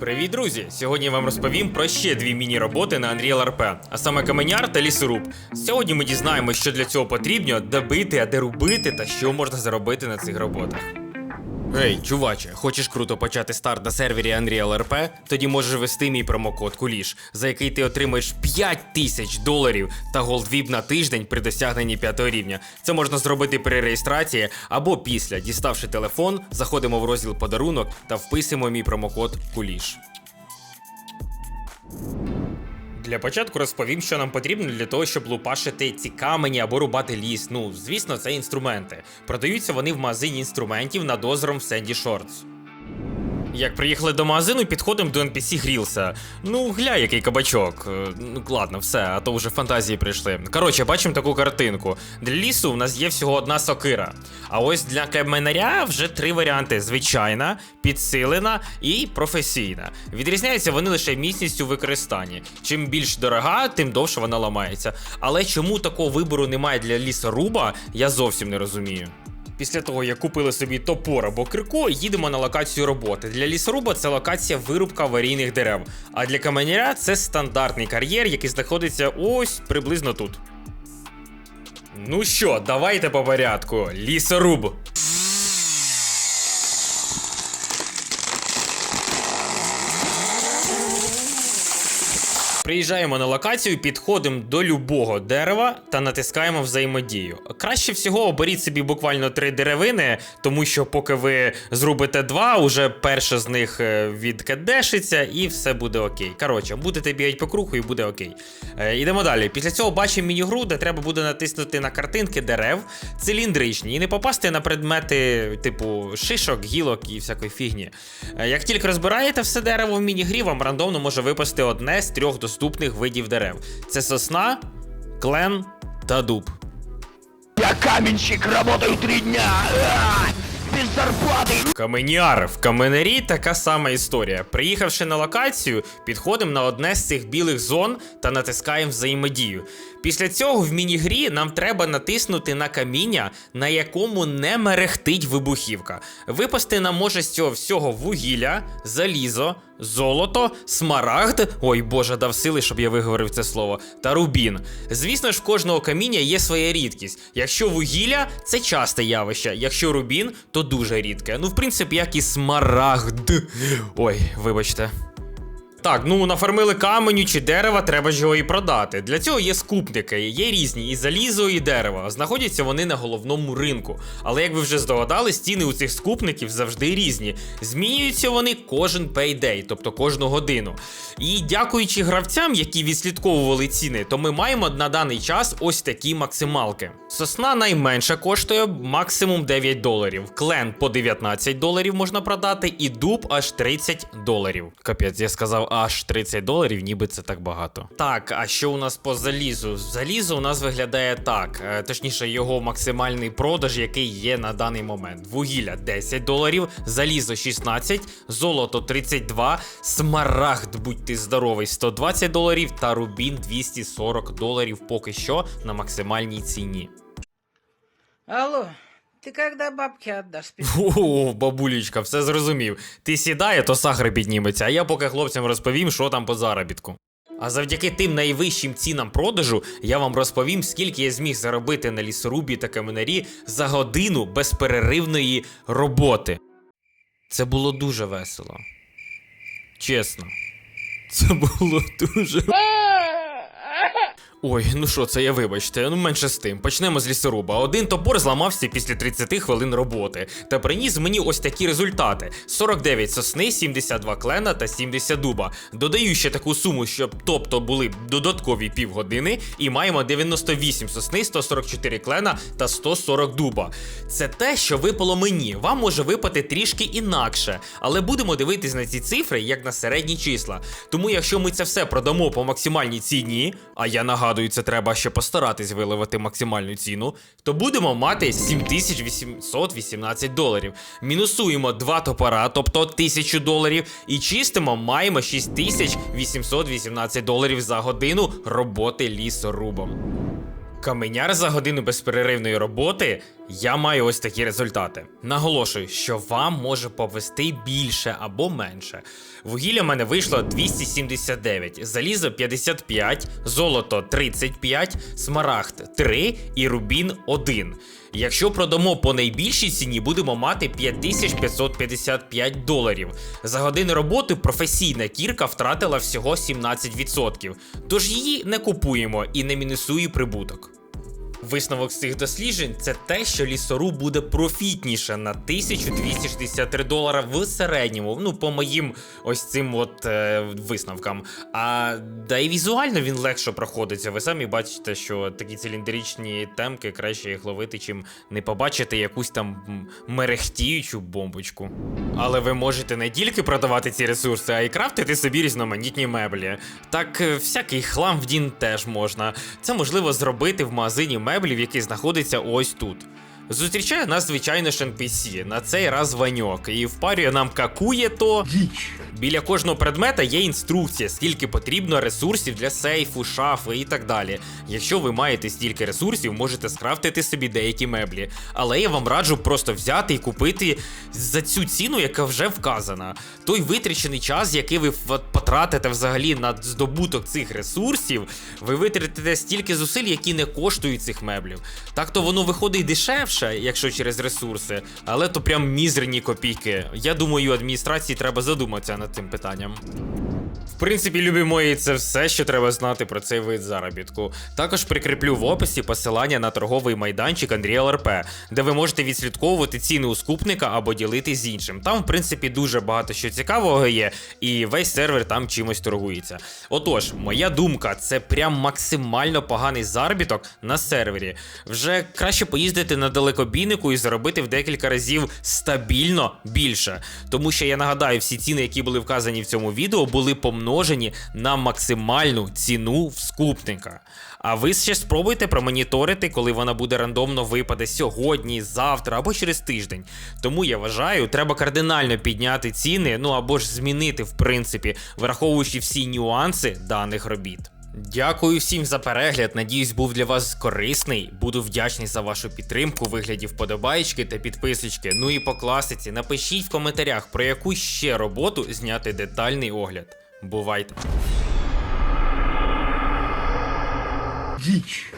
Привіт, друзі! Сьогодні я вам розповім про ще дві міні-роботи на Unreal RP, а саме каменяр та лісоруб. Сьогодні ми дізнаємося, що для цього потрібно, де бити, а де рубити та що можна заробити на цих роботах. Ей, чуваче, хочеш круто почати старт на сервері Unreal RP? Тоді можеш ввести мій промокод Куліш, за який ти отримаєш 5 тисяч доларів та голдвіп на тиждень при досягненні 5 рівня. Це можна зробити при реєстрації або після. Діставши телефон, заходимо в розділ подарунок та вписуємо мій промокод Куліш. Для початку розповім, що нам потрібно для того, щоб лупашити ці камені або рубати ліс. Ну, звісно, це інструменти. Продаються вони в магазині інструментів над озером в Сенді Шортс. Як приїхали до магазину, підходимо до NPC Грілса. Ну, гля, який кабачок. Е, Ну, ладно, все, а то вже фантазії прийшли. Коротше, бачимо таку картинку. Для лісу в нас є всього одна сокира. А ось для каменаря вже три варіанти: звичайна, підсилена і професійна. Відрізняються вони лише міцністю використання. Чим більш дорога, тим довше вона ламається. Але чому такого вибору немає для лісоруба, я зовсім не розумію. Після того, як купили собі топор або кирку, їдемо на локацію роботи. Для лісоруба це локація вирубка аварійних дерев. А для каменяря це стандартний кар'єр, який знаходиться ось приблизно тут. Ну що, давайте по порядку. Лісоруб. Приїжджаємо на локацію, підходимо до любого дерева та натискаємо взаємодію. Краще всього оберіть собі буквально три деревини, тому що поки ви зробите два, уже перше з них е, відкадешиться і все буде окей. Коротше, будете бігати по кругу і буде окей. Е, ідемо далі. Після цього бачимо міні-гру, де треба буде натиснути на картинки дерев, циліндричні, і не попасти на предмети, типу шишок, гілок і всякої фігні. Е, як тільки розбираєте все дерево в міні-грі, вам рандомно може випасти одне з трьох доступних видів дерев: це сосна, клен та дуб. Я каменщик, работаю три дня. Без зарплаты. Каменяр в каменері така сама історія. Приїхавши на локацію, підходимо на одне з цих білих зон та натискаємо взаємодію. Після цього в міні-грі нам треба натиснути на каміння, на якому не мерехтить вибухівка. Випасти нам може з цього всього вугілля, залізо, золото, смарагд. Ой боже, дав сили, щоб я виговорив це слово. Та рубін. Звісно ж, в кожного каміння є своя рідкість. Якщо вугілля це часте явище, якщо рубін, то дуже рідке. Ну, в принципі, як і смарагд. Ой, вибачте. Так, ну нафармили каменю чи дерева, треба ж його і продати. Для цього є скупники, є різні і залізо, і дерево. Знаходяться вони на головному ринку. Але як ви вже здогадали, ціни у цих скупників завжди різні. Змінюються вони кожен пейдей, тобто кожну годину. І дякуючи гравцям, які відслідковували ціни, то ми маємо на даний час ось такі максималки. Сосна найменша коштує максимум 9 доларів. Клен по 19 доларів можна продати, і дуб аж 30 доларів. Капець, я сказав аж 30 доларів, ніби це так багато. Так, а що у нас по залізу? Залізо у нас виглядає так, е, точніше, його максимальний продаж, який є на даний момент. Вугілля 10 доларів, залізо 16, золото 32, смарагд, будь ти здоровий, 120 доларів та рубін 240 доларів поки що на максимальній ціні. Алло, ты когда бабки отдашь? О, бабулечка, все зрозумів. Ти сідає, то сахар підніметься, а я поки хлопцям розповім, що там по заробітку. А завдяки тим найвищим цінам продажу я вам розповім, скільки я зміг заробити на лісорубі та каменарі за годину безперервної роботи. Це було дуже весело. Чесно. Це було дуже. Ой, ну що це я вибачте, ну менше з тим. Почнемо з лісоруба. Один топор зламався після 30 хвилин роботи та приніс мені ось такі результати: 49 сосни, 72 клена та 70 дуба. Додаю ще таку суму, щоб тобто були додаткові півгодини, і маємо 98 сосни, 144 клена та 140 дуба. Це те, що випало мені. Вам може випати трішки інакше, але будемо дивитись на ці цифри як на середні числа. Тому якщо ми це все продамо по максимальній ціні, а я нагадую, це треба ще постаратись виливати максимальну ціну, то будемо мати 7818 доларів. Мінусуємо два топора, тобто 1000 доларів, і чистимо маємо 6818 доларів за годину роботи лісорубом. Каменяр за годину безперервної роботи я маю ось такі результати. Наголошую, що вам може повести більше або менше. Вугілля в мене вийшло 279, залізо 55, золото 35, смарагд 3 і рубін 1. Якщо продамо по найбільшій ціні, будемо мати 5555 доларів. За години роботи професійна кірка втратила всього 17%. Тож її не купуємо і не мінусує прибуток. Висновок з цих досліджень це те, що лісоруб буде профітніше на 1263 долара в середньому. Ну, по моїм ось цим от е, висновкам. А да і візуально він легше проходиться. Ви самі бачите, що такі циліндричні темки краще їх ловити, чим не побачити якусь там мерехтіючу бомбочку. Але ви можете не тільки продавати ці ресурси, а й крафтити собі різноманітні меблі. Так, е, всякий хлам в Дін теж можна. Це можливо зробити в магазині меблів, який знаходиться ось тут. Зустрічає нас, звичайно ж, NPC, на цей раз ваньок, і впарює нам какує то. Біля кожного предмета є інструкція, скільки потрібно ресурсів для сейфу, шафи і так далі. Якщо ви маєте стільки ресурсів, можете скрафтити собі деякі меблі. Але я вам раджу просто взяти і купити за цю ціну, яка вже вказана. Той витрачений час, який ви потратите взагалі на здобуток цих ресурсів, ви витратите стільки зусиль, які не коштують цих меблів. Так то воно виходить дешевше, якщо через ресурси, але то прям мізерні копійки. Я думаю, адміністрації треба задуматися над цим питанням. В принципі, любі мої, це все, що треба знати про цей вид заробітку. Також прикріплю в описі посилання на торговий майданчик Unreal RP, де ви можете відслідковувати ціни у скупника або ділитись з іншим. Там, в принципі, дуже багато що цікавого є, і весь сервер там чимось торгується. Отож, моя думка, це прям максимально поганий заробіток на сервері. Вже краще поїздити на далекобійнику і заробити в декілька разів стабільно більше. Тому що я нагадаю, всі ціни, які були вказані в цьому відео, були помножені на максимальну ціну в. А ви ще спробуйте промоніторити, коли вона буде рандомно випаде сьогодні, завтра або через тиждень. Тому я вважаю, треба кардинально підняти ціни, ну або ж змінити, в принципі, враховуючи всі нюанси даних робіт. Дякую всім за перегляд. Надіюсь, був для вас корисний. Буду вдячний за вашу підтримку вигляді вподобайки та підписочки. Ну і по класиці, напишіть в коментарях, про яку ще роботу зняти детальний огляд. Бувайте! Дичь.